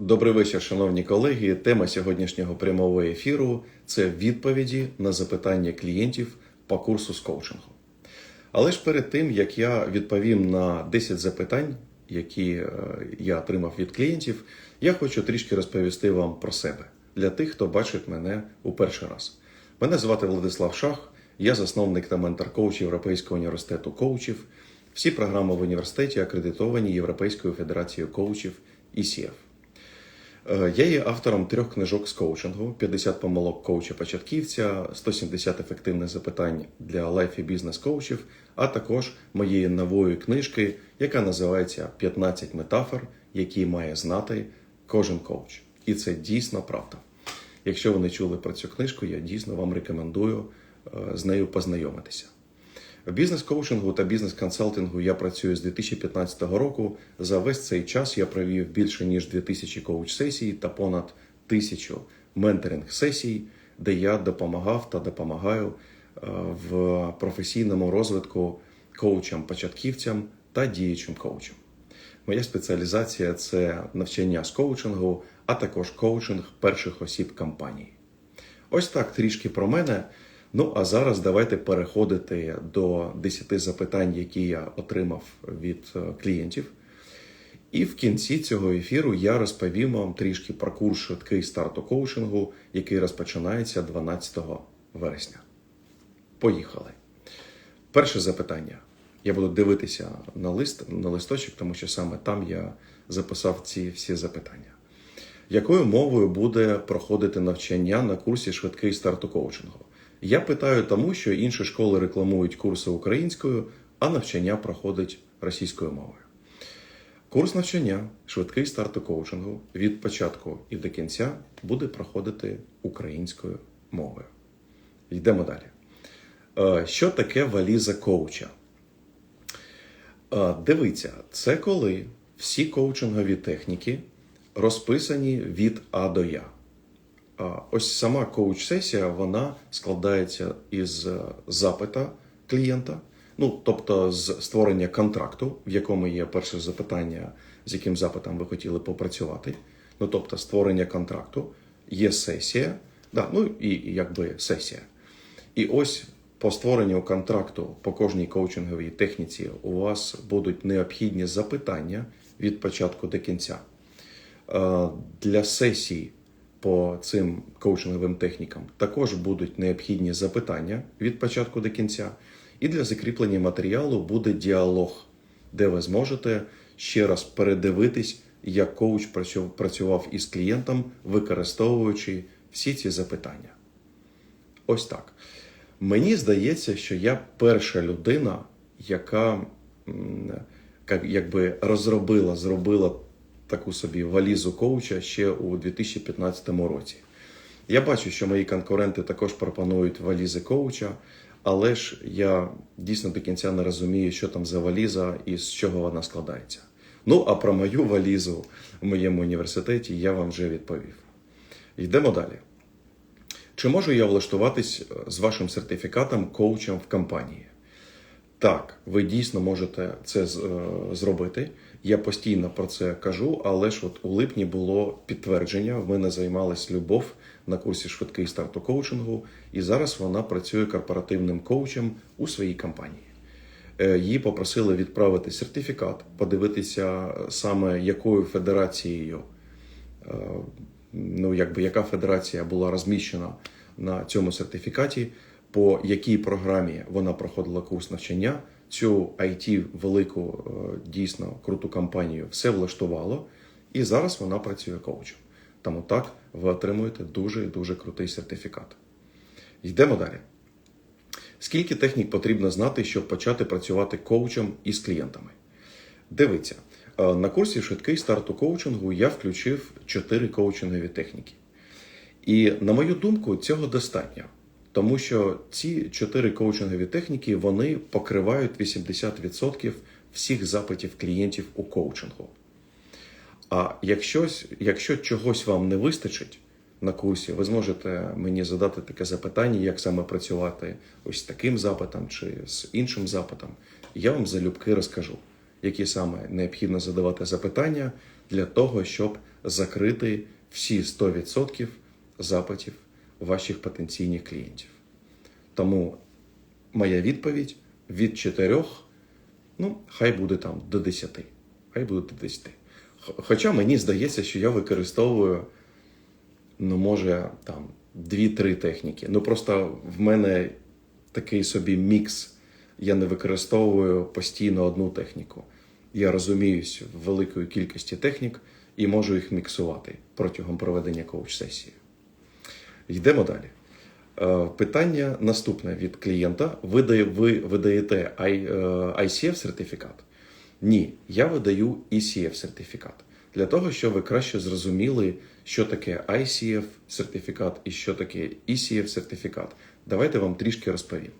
Добрий вечір, шановні колеги. Тема сьогоднішнього прямого ефіру це відповіді на запитання клієнтів по курсу з коучингу. Але ж перед тим як я відповім на 10 запитань, які е, я отримав від клієнтів, я хочу трішки розповісти вам про себе для тих, хто бачить мене у перший раз. Мене звати Владислав Шах, я засновник та ментор коуч Європейського університету коучів. Всі програми в університеті акредитовані Європейською федерацією коучів ECF. Е, Я є автором трьох книжок з коучингу: 50 помилок коуча початківця, 170 ефективних запитань для лайф і бізнес коучів, а також моєї нової книжки, яка називається «15 метафор, які має знати кожен коуч. І це дійсно правда. Якщо ви не чули про цю книжку, я дійсно вам рекомендую е, з нею познайомитися. В бізнес-коучингу та бізнес-консалтингу я працюю з 2015 року. За весь цей час я провів більше ніж 2000 коуч-сесій та понад тисячу менторинг-сесій, де я допомагав та допомагаю е, в професійному розвитку коучам-початківцям та діючим коучам. Моя спеціалізація це навчання з коучингу, а також коучинг перших осіб компанії. Ось так трішки про мене. Ну а зараз давайте переходити до 10 запитань, які я отримав від е, клієнтів. І в кінці цього ефіру я розповім вам трішки про курс швидкий старту коучингу, який розпочинається 12 вересня. Поїхали. Перше запитання. Я буду дивитися на лист на листочок, тому що саме там я записав ці всі запитання. Якою мовою буде проходити навчання на курсі швидкий старт у коучингу? Я питаю тому, що інші школи рекламують курси українською, а навчання проходить російською мовою. Курс навчання швидкий старт коучингу від початку і до кінця буде проходити українською мовою. Йдемо далі. Е, Що таке валіза коуча? Е, Дивіться, це коли всі коучингові техніки розписані від А до Я. Ось сама коуч-сесія вона складається із е, запита клієнта, ну тобто з створення контракту, в якому є перше запитання, з яким запитом ви хотіли попрацювати. Ну тобто створення контракту, є сесія, да, ну і якби сесія. І ось по створенню контракту по кожній коучинговій техніці у вас будуть необхідні запитання від початку до кінця. Е, Для сесій по цим коучинговим технікам також будуть необхідні запитання від початку до кінця. І для закріплення матеріалу буде діалог, де ви зможете ще раз передивитись, як коуч працював із клієнтом, використовуючи всі ці запитання. Ось так. Мені здається, що я перша людина, яка якби розробила, зробила таку собі валізу коуча ще у 2015 році. Я бачу, що мої конкуренти також пропонують валізи коуча, але ж я дійсно до кінця не розумію, що там за валіза і з чого вона складається. Ну, а про мою валізу в моєму університеті я вам вже відповів. Йдемо далі. Чи можу я влаштуватись е, з вашим сертифікатом коучем в компанії? Так, ви дійсно можете це е, зробити. Я постійно про це кажу, але ж от у липні було підтвердження. В мене займалась Любов на курсі швидкий старт у коучингу, і зараз вона працює корпоративним коучем у своїй компанії. Е, Її попросили відправити сертифікат, подивитися е, саме якою федерацією е, ну, якби яка федерація була розміщена на цьому сертифікаті, по якій програмі вона проходила курс навчання. Цю IT велику е, дійсно круту компанію все влаштувало, і зараз вона працює коучем. Тому так ви отримуєте дуже і дуже крутий сертифікат. Йдемо далі. Скільки технік потрібно знати, щоб почати працювати коучем із клієнтами? Дивіться, е, на курсі швидкий старт у коучингу я включив 4 коучингові техніки. І на мою думку, цього достатньо. Тому що ці чотири коучингові техніки вони покривають 80% всіх запитів клієнтів у коучингу. А якщо, якщо чогось вам не вистачить на курсі, ви зможете мені задати таке запитання, як саме працювати ось з таким запитом чи з іншим запитом. Я вам залюбки розкажу, які саме необхідно задавати запитання для того, щоб закрити всі 100% запитів ваших потенційних клієнтів. Тому моя відповідь від 4, ну, хай буде там до 10. Хай буде до 10. Хоча мені здається, що я використовую, ну, може, там, 2-3 техніки. Ну, просто в мене такий собі мікс. Я не використовую постійно одну техніку. Я розуміюсь в великої кількості технік і можу їх міксувати протягом проведення коуч-сесії. Йдемо далі. Е, Питання наступне від клієнта. Ви, видаєте е, ICF сертифікат? Ні, я видаю ECF сертифікат. Для того, щоб ви краще зрозуміли, що таке ICF сертифікат і що таке ECF сертифікат. Давайте вам трішки розповім.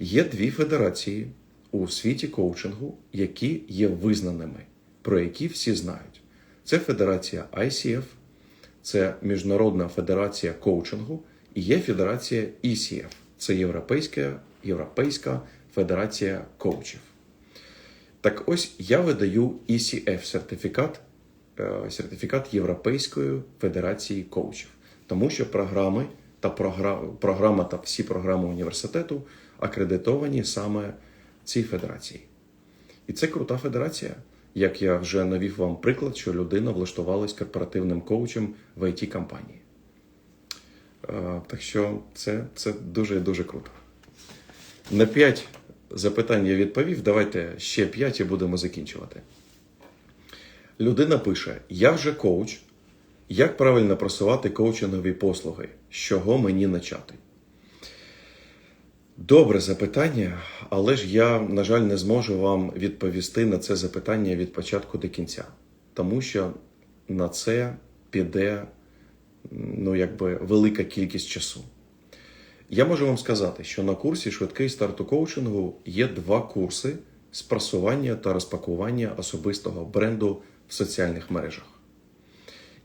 Є дві федерації у світі коучингу, які є визнаними, про які всі знають. Це федерація ICF, це Міжнародна федерація коучингу, і є федерація ECF, це Європейська, Європейська федерація коучів. Так ось я видаю ECF сертифікат, е, сертифікат Європейської федерації коучів, тому що програми та програ- програма та всі програми університету акредитовані саме цій федерації. І це крута федерація. Як я вже навів вам приклад, що людина влаштувалась корпоративним коучем в it компанії Е, Так що це, це дуже дуже круто. На 5 запитань я відповів. Давайте ще 5 і будемо закінчувати. Людина пише: Я вже коуч. Як правильно просувати коучингові послуги? З чого мені почати? Добре запитання, але ж я, на жаль, не зможу вам відповісти на це запитання від початку до кінця, тому що на це піде ну, якби, велика кількість часу. Я можу вам сказати, що на курсі швидкий старт у коучингу є два курси з та розпакування особистого бренду в соціальних мережах.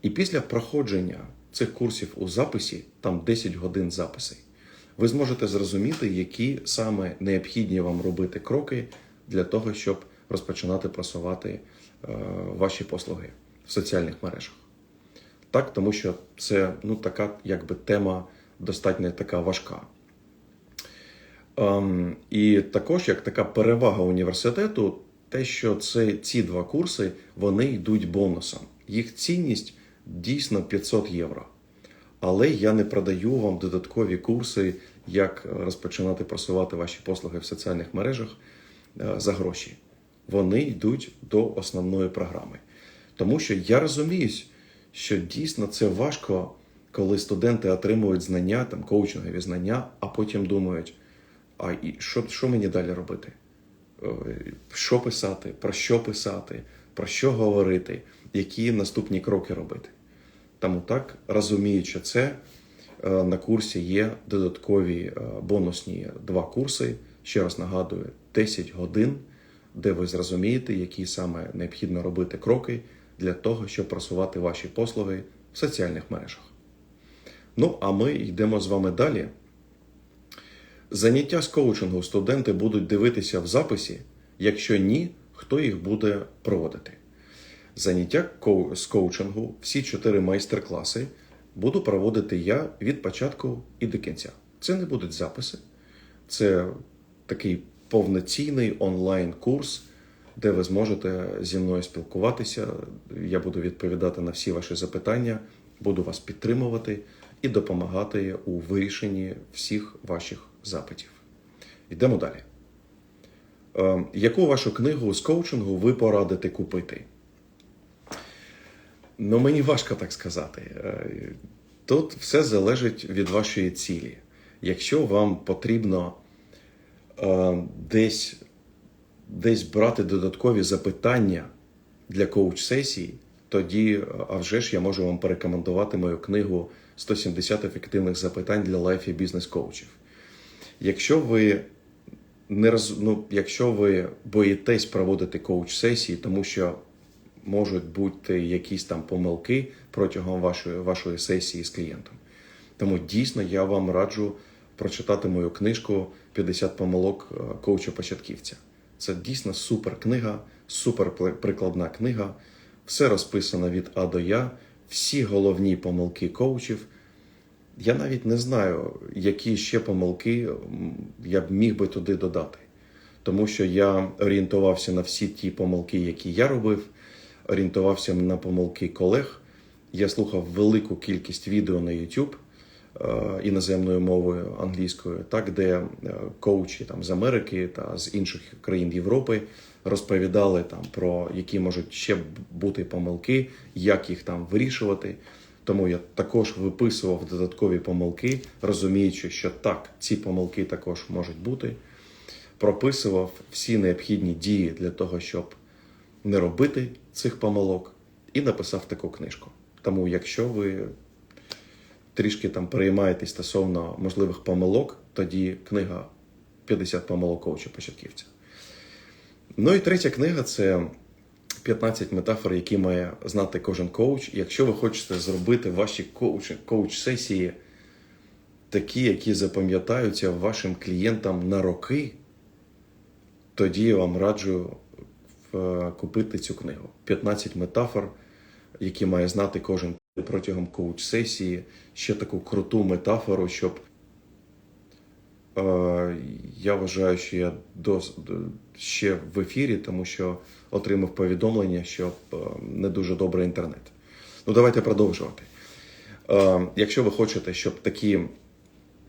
І після проходження цих курсів у записі, там 10 годин записей, ви зможете зрозуміти, які саме необхідні вам робити кроки для того, щоб розпочинати просувати е, ваші послуги в соціальних мережах. Так, тому що це ну, така якби тема достатньо така важка. Ем, і також як така перевага університету, те, що це, ці два курси вони йдуть бонусом. Їх цінність дійсно 500 євро. Але я не продаю вам додаткові курси, як розпочинати просувати ваші послуги в соціальних мережах е, за гроші. Вони йдуть до основної програми. Тому що я розуміюсь, що дійсно це важко, коли студенти отримують знання, там коучингові знання, а потім думають, а і що, що мені далі робити? Е, Що писати, про що писати, про що говорити, які наступні кроки робити. Тому так, розуміючи це, е, на курсі є додаткові е, бонусні два курси. Ще раз нагадую, 10 годин, де ви зрозумієте, які саме необхідно робити кроки для того, щоб просувати ваші послуги в соціальних мережах. Ну, а ми йдемо з вами далі. Заняття з коучингу студенти будуть дивитися в записі. Якщо ні, хто їх буде проводити? Заняття з коучингу, всі чотири майстер-класи буду проводити я від початку і до кінця. Це не будуть записи, це такий повноцінний онлайн-курс, де ви зможете зі мною спілкуватися. Я буду відповідати на всі ваші запитання, буду вас підтримувати і допомагати у вирішенні всіх ваших запитів. Йдемо далі. Е, Яку вашу книгу з коучингу ви порадите купити? Ну, мені важко так сказати. Е, Тут все залежить від вашої цілі. Якщо вам потрібно е, десь, десь брати додаткові запитання для коуч-сесії, тоді, е, а вже ж я можу вам порекомендувати мою книгу 170 ефективних запитань для лайф і бізнес коучів. Якщо ви не роз... ну, якщо ви боїтесь проводити коуч-сесії, тому що можуть бути якісь там помилки протягом вашої, вашої сесії з клієнтом. Тому дійсно я вам раджу прочитати мою книжку «50 помилок е, коуча початківця. Це дійсно супер книга, супер прикладна книга. Все розписано від А до Я, всі головні помилки коучів. Я навіть не знаю, які ще помилки я б міг би туди додати. Тому що я орієнтувався на всі ті помилки, які я робив, орієнтувався на помилки колег. Я слухав велику кількість відео на YouTube е, іноземною мовою англійською, так, де е, коучі там, з Америки та з інших країн Європи розповідали там, про які можуть ще бути помилки, як їх там вирішувати. Тому я також виписував додаткові помилки, розуміючи, що так, ці помилки також можуть бути. Прописував всі необхідні дії для того, щоб не робити цих помилок, і написав таку книжку. Тому, якщо ви трішки там переймаєтесь стосовно можливих помилок, тоді книга 50 помилок коуча початківця. Ну і третя книга це 15 метафор, які має знати кожен коуч. Якщо ви хочете зробити ваші коуч, коуч-сесії такі, які запам'ятаються вашим клієнтам на роки, тоді я вам раджу купити цю книгу. 15 метафор, які має знати кожен протягом коуч-сесії. Ще таку круту метафору, щоб Е, Я вважаю, що я дос, ще в ефірі, тому що отримав повідомлення, що е, не дуже добрий інтернет. Ну, давайте продовжувати. Е, Якщо ви хочете, щоб такі,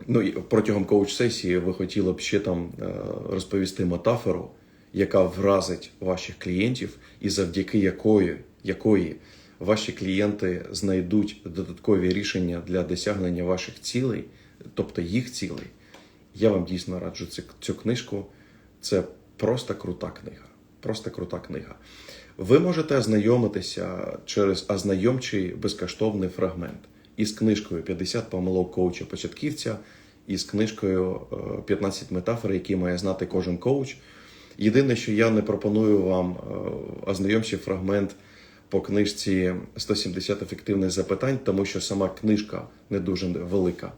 ну протягом коуч-сесії ви хотіли б ще там е, розповісти метафору, яка вразить ваших клієнтів, і завдяки якої, якої ваші клієнти знайдуть додаткові рішення для досягнення ваших цілей, тобто їх цілей. Я вам дійсно раджу цю, цю книжку. Це просто крута книга. Просто крута книга. Ви можете ознайомитися через ознайомчий безкоштовний фрагмент із книжкою 50 помилок коуча початківця, і з книжкою е, 15 метафор, які має знати кожен коуч. Єдине, що я не пропоную вам е, ознайомчий фрагмент по книжці 170 ефективних запитань, тому що сама книжка не дуже велика.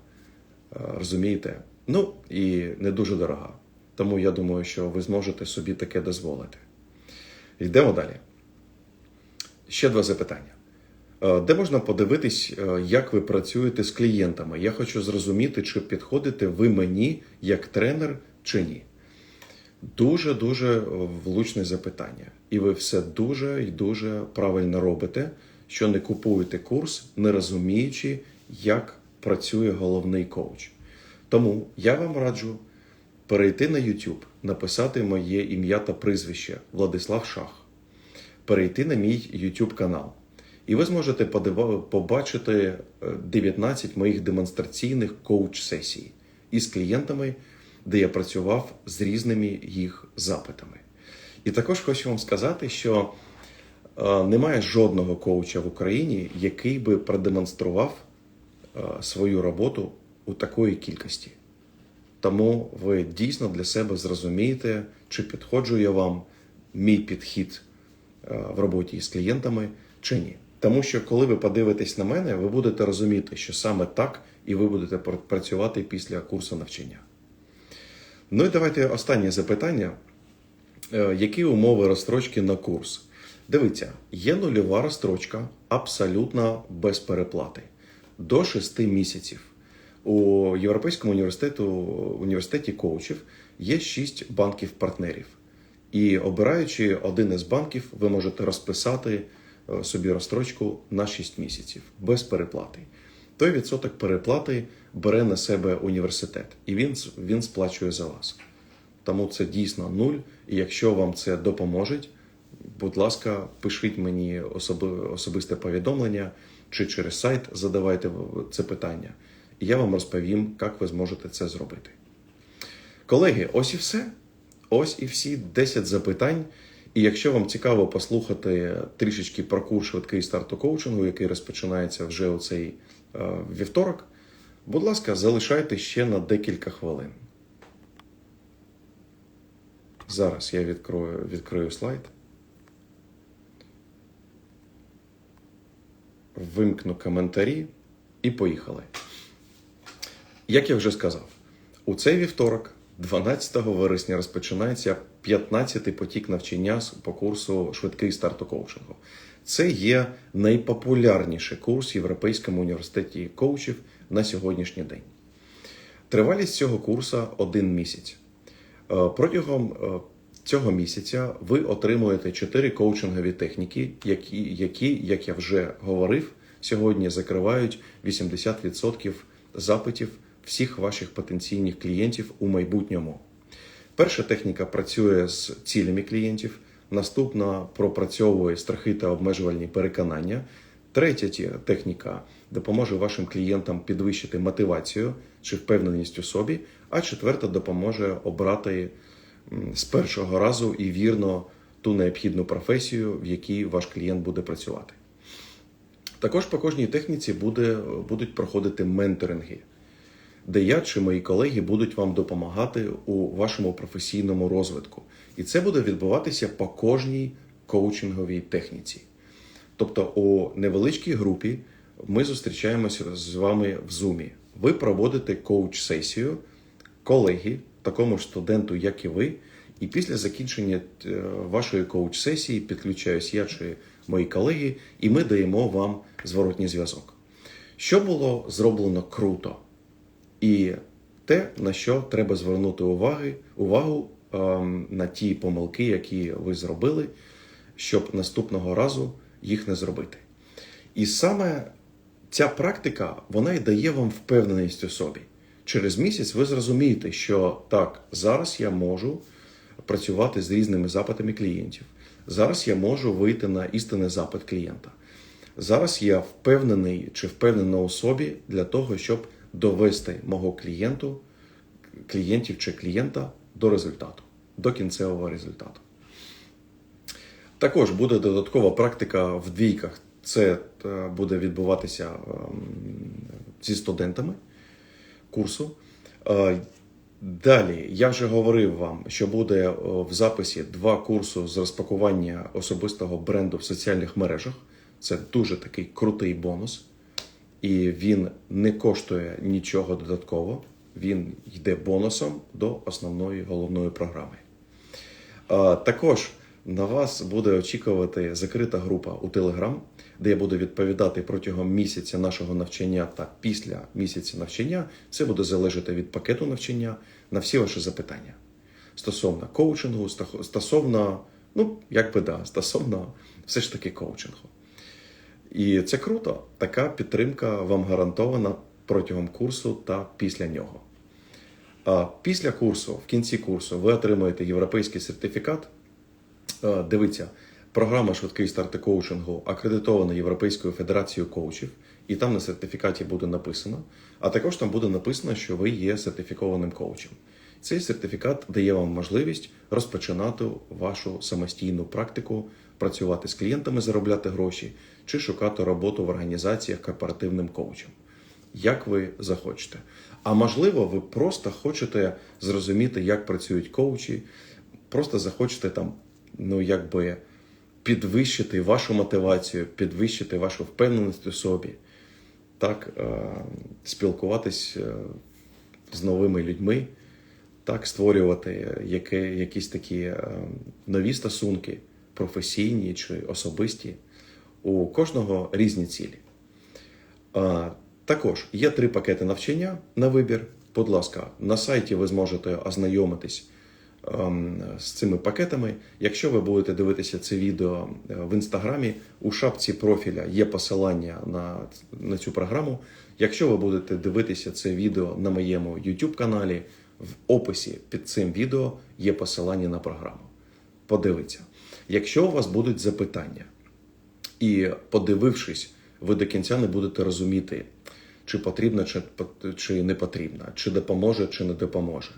Е, Розумієте? Ну і не дуже дорога. Тому я думаю, що ви зможете собі таке дозволити. Йдемо далі. Ще два запитання. Е, Де можна подивитись, як ви працюєте з клієнтами? Я хочу зрозуміти, чи підходите ви мені як тренер чи ні. Дуже дуже влучне запитання. І ви все дуже і дуже правильно робите, що не купуєте курс, не розуміючи, як працює головний коуч. Тому я вам раджу перейти на YouTube, написати моє ім'я та прізвище Владислав Шах, перейти на мій YouTube канал. І ви зможете побачити е, 19 моїх демонстраційних коуч-сесій із клієнтами, де я працював з різними їх запитами. І також хочу вам сказати, що е, немає жодного коуча в Україні, який би продемонстрував е, свою роботу у такої кількості. Тому ви дійсно для себе зрозумієте, чи підходжу я вам мій підхід е, в роботі з клієнтами чи ні. Тому що коли ви подивитесь на мене, ви будете розуміти, що саме так і ви будете працювати після курсу навчання. Ну і давайте останнє запитання. Е, Які умови розстрочки на курс? Дивіться, є нульова розстрочка абсолютно без переплати до 6 місяців. У Європейському університету, університеті коучів є 6 банків-партнерів. І обираючи один із банків, ви можете розписати е, собі розстрочку на 6 місяців без переплати. Той відсоток переплати бере на себе університет, і він, він сплачує за вас. Тому це дійсно нуль. І якщо вам це допоможе, будь ласка, пишіть мені особи, особисте повідомлення чи через сайт задавайте це питання. І я вам розповім, як ви зможете це зробити. Колеги, ось і все. Ось і всі 10 запитань. І якщо вам цікаво послухати трішечки про курс швидкий старту коучингу, який розпочинається вже у цей вівторок, будь ласка, залишайте ще на декілька хвилин. Зараз я відкрою, відкрию слайд. Вимкну коментарі і поїхали. Як я вже сказав, у цей вівторок 12 вересня розпочинається 15-й потік навчання по курсу Швидкий старт коучингу. Це є найпопулярніший курс в Європейському університеті коучів на сьогоднішній день. Тривалість цього курсу один місяць. Е, Протягом е, цього місяця ви отримуєте чотири коучингові техніки, які, які, як я вже говорив, сьогодні закривають 80% запитів всіх ваших потенційних клієнтів у майбутньому. Перша техніка працює з цілями клієнтів, наступна пропрацьовує страхи та обмежувальні переконання. Третя техніка допоможе вашим клієнтам підвищити мотивацію чи впевненість у собі, а четверта допоможе обрати з першого разу і вірно ту необхідну професію, в якій ваш клієнт буде працювати. Також по кожній техніці буде, будуть проходити менторинги, де я чи мої колеги будуть вам допомагати у вашому професійному розвитку. І це буде відбуватися по кожній коучинговій техніці. Тобто у невеличкій групі ми зустрічаємося з вами в Zoom. Ви проводите коуч-сесію, колеги, такому ж студенту, як і ви. І після закінчення е, вашої коуч-сесії підключаюсь я чи мої колеги, і ми даємо вам зворотній зв'язок. Що було зроблено круто? І те, на що треба звернути уваги, увагу ем, на ті помилки, які ви зробили, щоб наступного разу їх не зробити. І саме ця практика вона і дає вам впевненість у собі. Через місяць ви зрозумієте, що так, зараз я можу працювати з різними запитами клієнтів. Зараз я можу вийти на істинний запит клієнта. Зараз я впевнений чи впевнена у собі для того, щоб довести мого клієнту, клієнтів чи клієнта до результату, до кінцевого результату. Також буде додаткова практика в двійках. Це е, буде відбуватися ем, зі студентами курсу. Е, Далі я вже говорив вам, що буде е, в записі два курси з розпакування особистого бренду в соціальних мережах. Це дуже такий крутий бонус, і він не коштує нічого додатково. Він йде бонусом до основної головної програми. Також на вас буде очікувати закрита група у Telegram, де я буду відповідати протягом місяця нашого навчання та після місяця навчання. Це буде залежати від пакету навчання на всі ваші запитання стосовно коучингу, стосовно, ну як би да, стосовно все ж таки коучингу. І це круто. Така підтримка вам гарантована протягом курсу та після нього. А після курсу, в кінці курсу, ви отримаєте європейський сертифікат. Дивіться, програма швидкий старт коучингу акредитована Європейською федерацією коучів, і там на сертифікаті буде написано. А також там буде написано, що ви є сертифікованим коучем. Цей сертифікат дає вам можливість розпочинати вашу самостійну практику, працювати з клієнтами, заробляти гроші чи шукати роботу в організаціях корпоративним коучем. Як ви захочете. А можливо, ви просто хочете зрозуміти, як працюють коучі, просто захочете там, ну якби підвищити вашу мотивацію, підвищити вашу впевненість у собі, так, е, спілкуватись е, з новими людьми, так, створювати яке, якісь такі е, нові стосунки, професійні чи особисті. У кожного різні цілі. Також є три пакети навчання на вибір. Будь ласка, на сайті ви зможете ознайомитись ем, з цими пакетами. Якщо ви будете дивитися це відео е, в інстаграмі, у шапці профіля є посилання на, на цю програму. Якщо ви будете дивитися це відео на моєму YouTube каналі, в описі під цим відео є посилання на програму. Подивіться. Якщо у вас будуть запитання, і подивившись, ви до кінця не будете розуміти, чи потрібно, чи, чи не потрібно, чи допоможе, чи не допоможе,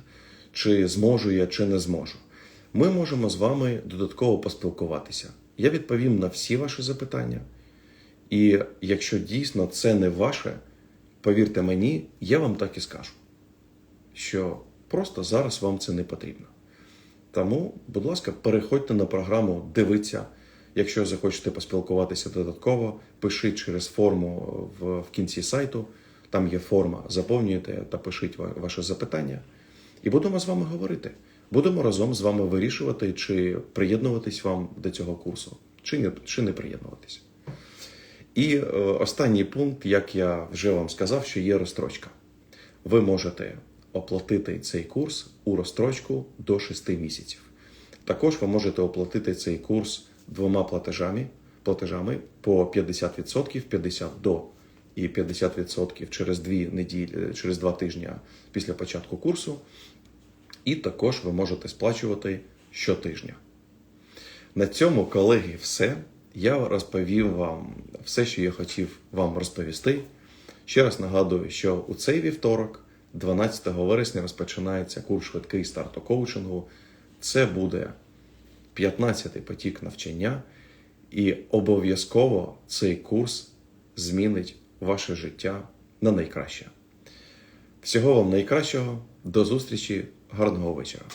чи зможу я, чи не зможу. Ми можемо з вами додатково поспілкуватися. Я відповім на всі ваші запитання. І якщо дійсно це не ваше, повірте мені, я вам так і скажу, що просто зараз вам це не потрібно. Тому, будь ласка, переходьте на програму, дивіться. Якщо захочете поспілкуватися додатково, пишіть через форму в, в кінці сайту. Там є форма, заповнюєте та пишіть ва- ваше запитання. І будемо з вами говорити. Будемо разом з вами вирішувати, чи приєднуватись вам до цього курсу, чи не, чи не приєднуватись. І е, останній пункт, як я вже вам сказав, що є розстрочка. Ви можете оплатити цей курс у розстрочку до 6 місяців. Також ви можете оплатити цей курс двома платежами, платежами по 50%, 50 до і 50% через дві неділі, через два тижні після початку курсу. І також ви можете сплачувати щотижня. На цьому, колеги, все. Я розповів вам все, що я хотів вам розповісти. Ще раз нагадую, що у цей вівторок, 12 вересня розпочинається курс швидкий старту коучингу. Це буде 15-й потік навчання, і обов'язково цей курс змінить ваше життя на найкраще. Всього вам найкращого, до зустрічі, гарного вечора!